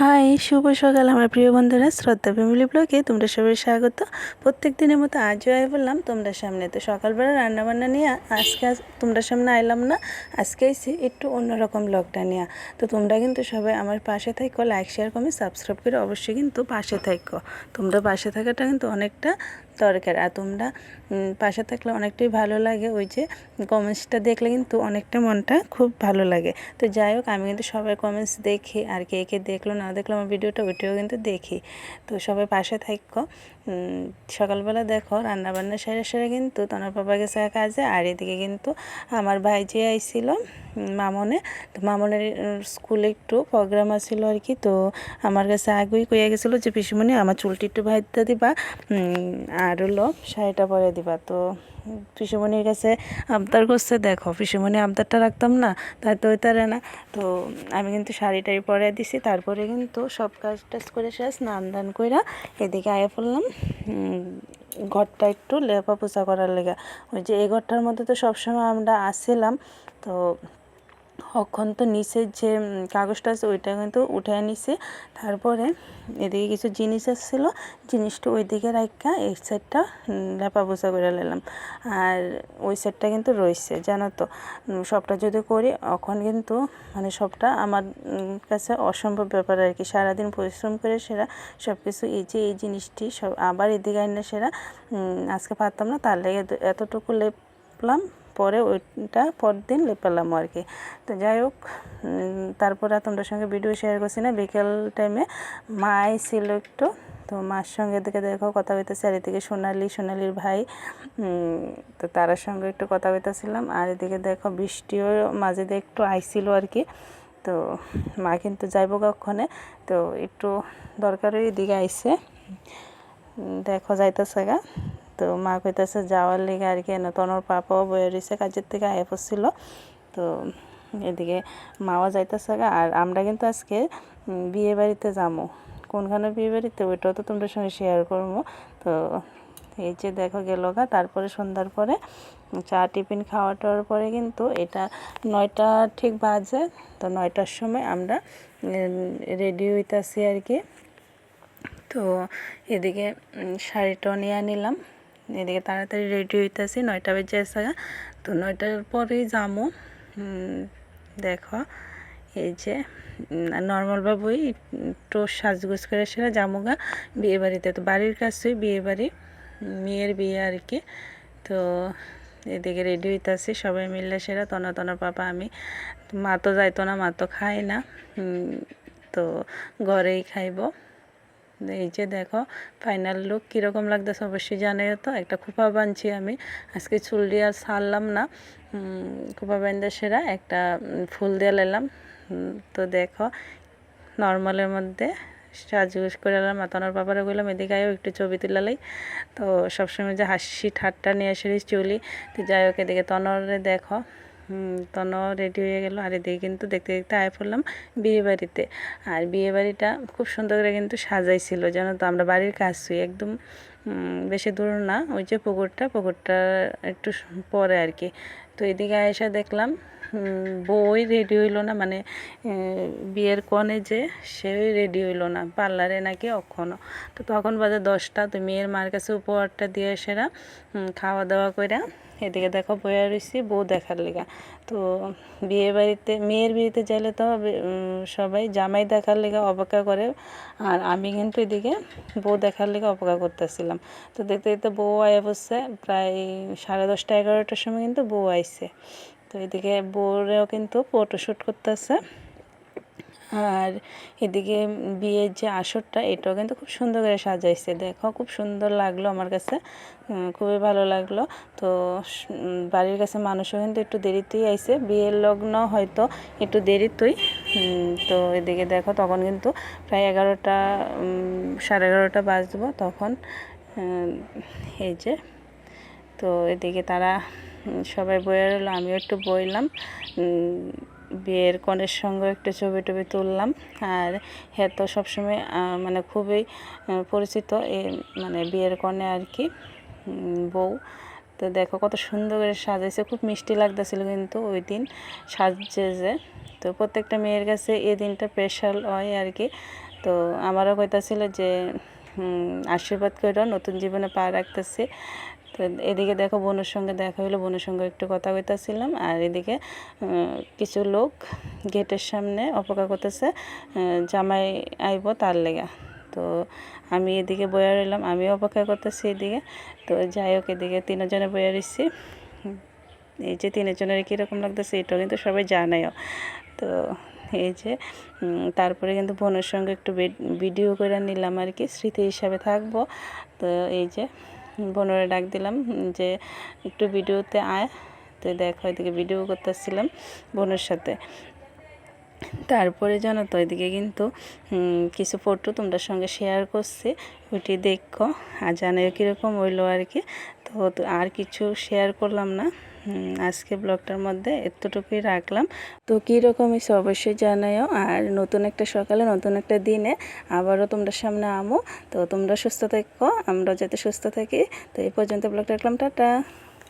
High, শুভ সকাল আমার প্রিয় বন্ধুরা। শ্রদ্ধা ফ্যামিলি ব্লগে তোমরা সবাই স্বাগত। প্রত্যেক দিনের মতো আজও আয় বললাম, তোমরা সামনে তো সকালবেলা রান্নাবান্না নিয়ে আজকে আজ তোমরা সামনে আইলাম না, আজকে এসে একটু অন্যরকম ব্লগটা নেওয়া তো তোমরা কিন্তু সবাই আমার পাশে থাকো লাইক শেয়ার কমে সাবস্ক্রাইব করে অবশ্যই কিন্তু পাশে থাকো তোমরা পাশে থাকাটা কিন্তু অনেকটা দরকার। আর তোমরা পাশে থাকলে অনেকটাই ভালো লাগে। ওই যে কমেন্টসটা দেখলে কিন্তু অনেকটা মনটা খুব ভালো লাগে। তো যাই হোক, আমি কিন্তু সবাই কমেন্টস দেখি আর কে কে দেখল না দেখল আমার ভিডিওটা, ওইটাও কিন্তু দেখি। তো সবাই পাশে থাকো। সকালবেলা দেখো রান্নাবান্না সেরে সেরে কিন্তু তোমার বাবা গেছে কাজে আর এদিকে কিন্তু আমার ভাই যে আইছিল মামনে। তো মামনের স্কুলে একটু প্রোগ্রাম আছিল আর কি, তো আমার কাছে আগেই কইয়া গেছিল যে, পিসিমণি, আমার চুলটি একটু ভাইতে দিবা আর হলো শাড়িটা পরে দিবা। তো পিসিমণির কাছে আবদার করছে, দেখো, পিসুমণি আবদারটা রাখতাম না, তাই তো ওইতারে না। তো আমি কিন্তু শাড়ি টাড়ি পরে দিছি, তারপরে কিন্তু সব কাজ টাজ করে শেষ স্নান দান করে এদিকে আয়া পড়লাম। ঘরটা একটু লেপা পোছা করার লেগে। ওই যে এই ঘরটার মধ্যে তো সবসময় আমরা আসছিলাম তো অক্ষণ তো নিচের যে কাগজটা আছে, ওইটা কিন্তু উঠে নিছে। তারপরে এদিকে কিছু জিনিস আসছিল, জিনিসটা ওইদিকে রাখা এই সাইডটা লেপা পোছা করে নিলাম। আর ওই সাইডটা কিন্তু রয়েছে জানো তো। সবটা যদি করি এখন কিন্তু মানে সবটা আমার কাছে অসম্ভব ব্যাপার আর কি। সারাদিন পরিশ্রম করে সেরা সব কিছু এই যে, এই জিনিসটি সব আবার এদিকে আইনে সেরা আজকে পারতাম না, তার লেগে এতটুকু লেপলাম। পরে ওইটা পরদিন লেপালাম আর কি। তো যাই হোক তারপরে তোমাদের সঙ্গে ভিডিও শেয়ার করছি না। বিকেল টাইমে মা ছিল একটু। তো মার সঙ্গে দিকে দেখো কথা হইতেছে আর এদিকে সোনালি, সোনালির ভাই তো তার সঙ্গে একটু কথা হইতেছিলাম আর এদিকে দেখো বৃষ্টিও মাঝে দিয়ে একটু আইছিল আর কি। তো মা কিন্তু যাইব কক্ষণে, তো একটু দরকারই এদিকে আইছে দেখো যাইতেছে গা। তো মা কইতেছে যাওয়ার লেগে আর কি নতুন ওর পাপাও বয়ে রয়েছে কাজের থেকে আয়া পড়ছিল। তো এদিকে মাও যাইতেছে আর আমরা কিন্তু আজকে বিয়ে বাড়িতে যাব কোনখানে বিয়ে বাড়িতে? ওইটাও তো তোমাদের সঙ্গে শেয়ার করব তো এই যে দেখো গেল গা, তারপরে সন্ধ্যার পরে চা টিফিন খাওয়া টাওয়ার পরে কিন্তু এটা নয়টা ঠিক বাজে, তো নয়টার সময় আমরা রেডি হইতাছি আর কি। তো এদিকে শাড়িটাও নিয়ে নিলাম। এদিকে তাড়াতাড়ি রেডি হইতেছি, নয়টা বেজে এসে তো নয়টার পরেই যামো। দেখো, এই যে নর্মালভাবেই একটু সাজগোজ করে সেরা জামুগা বিয়ে বাড়িতে তো বাড়ির কাছেই বিয়ে বাড়ি মেয়ের বিয়ে আর কি। তো এদিকে রেডি হইতাছি, সবাই মিললে সেরা তনা তনা পাপা আমি। মা তো যাইতো না, মা তো খায় না। তো ঘরেই খাইবো। এই যে দেখো ফাইনাল লুক কীরকম লাগতেছে অবশ্যই জানে তো। একটা খোপা বানছি আমি। আজকে চুল দিয়ে আর না। খোপা বান্ধে সেরা একটা ফুল দিয়ে উম, তো দেখো নর্মালের মধ্যে সাজগুজ করে এলাম মাতানোর বাবারে গেলাম এদিকে আয়ও একটু ছবি তুলালাই তো সবসময় যে হাসি ঠাট্টা নিয়ে এসে চুলি তো যাই হোক এদিকে তনরে দেখো। তন রেডি হয়ে গেল। আর এদিকে কিন্তু দেখতে দেখতে আয় পড়লাম বিয়েবাড়িতে। আর বিয়েবাড়িটা খুব সুন্দর করে কিন্তু সাজাইছিল যেন তো? আমরা বাড়ির কাছেই একদম বেশি দূর না। ওই যে পুকুরটা পুকুরটা একটু পরে আর কি। তো এদিকে এসে দেখলাম বউই রেডি হইল না মানে বিয়ের কনে যে সেই রেডি হইল না, পার্লারে নাকি অক্ষণও তো তখন বাজে দশটা, তো মেয়ের মার কাছে উপহারটা দিয়ে এসেরা খাওয়া দাওয়া করে এদিকে দেখো বইয়া রয়েছি বউ দেখার লেগা। তো বিয়ে বাড়িতে, মেয়ের বিয়েতে যাইলে তো সবাই জামাই দেখার লেগা অপেক্ষা করে, আর আমি কিন্তু এদিকে বউ দেখার লেগে অপেক্ষা করতেছিলাম। তো দেখতে দেখতে বউ আয়া বসছে প্রায় সাড়ে দশটা, এগারোটার সময় কিন্তু বউ আইছে তো এদিকে বউরেও কিন্তু ফটোশ্যুট করতেছে। আর এদিকে বিয়ের যে আসরটা, এটাও কিন্তু খুব সুন্দর করে সাজাইছে। দেখো, খুব সুন্দর লাগল আমার কাছে। খুবই ভালো লাগল। তো বাড়ির কাছে মানুষও কিন্তু একটু দেরিতেই আইছে। বিয়ের লগ্ন হয়তো একটু দেরিতেই। তো এদিকে দেখো, তখন কিন্তু প্রায় এগারোটা সাড়ে এগারোটা বাজবো তখন। এই যে, তো এদিকে তারা সবাই বয়ে রইল আমিও একটু বইলাম। বিয়ের কনের সঙ্গে একটু ছবি টবি তুললাম। আর হ্যাঁ তো সবসময় মানে খুবই পরিচিত এ মানে বিয়ের কনে আর কি বউ। তো দেখো কত সুন্দর করে সাজাইছে, খুব মিষ্টি লাগতেছিল কিন্তু ওই দিন সাজছে যে। তো প্রত্যেকটা মেয়ের কাছে এই দিনটা স্পেশাল হয় আর কি। তো আমারও কইতাছিল যে আশীর্বাদ করো নতুন জীবনে পা রাখতেছি। তো এদিকে দেখো বোনের সঙ্গে দেখা হলো বোনের সঙ্গে একটু কথা কইতাছিলাম, আর এদিকে কিছু লোক গেটের সামনে অপেক্ষা করতেছে জামাই আইব তার লেগা। তো আমি এদিকে বইয়া রইলাম, আমিও অপেক্ষা করতেছি এদিকে। তো যাই হোক, এদিকে তিনজনে বইয়া রইছি। এই যে তিনজনের কীরকম লাগতেছে, এটাও কিন্তু সবাই জানায়ও। তো এই যে তারপরে কিন্তু বোনের সঙ্গে একটু ভিডিও করে নিলাম আর কি, স্মৃতি হিসাবে থাকব। তো এই যে বোনের ডাক দিলাম, যে একটু ভিডিওতে আয়। তো দেখো, এদিকে ভিডিও করতেছিলাম বোনের সাথে। তারপরে জানো তো, এদিকে কিন্তু কিছু ফটো তোমরা সঙ্গে শেয়ার করছি, ওইটি দেখো। আর জানো কীরকম হইল আর কি? তো আর কিছু শেয়ার করলাম না। আজকে ব্লগটার মধ্যে এতটুকুই রাখলাম। তো কীরকম এসে অবশ্যই জানাইও আর নতুন একটা সকালে, নতুন একটা দিনে আবারও তোমরা সামনে আমো। তো তোমরা সুস্থ থাকো আমরা যাতে সুস্থ থাকি। তো এই পর্যন্ত ব্লগটা রাখলাম, টাটা।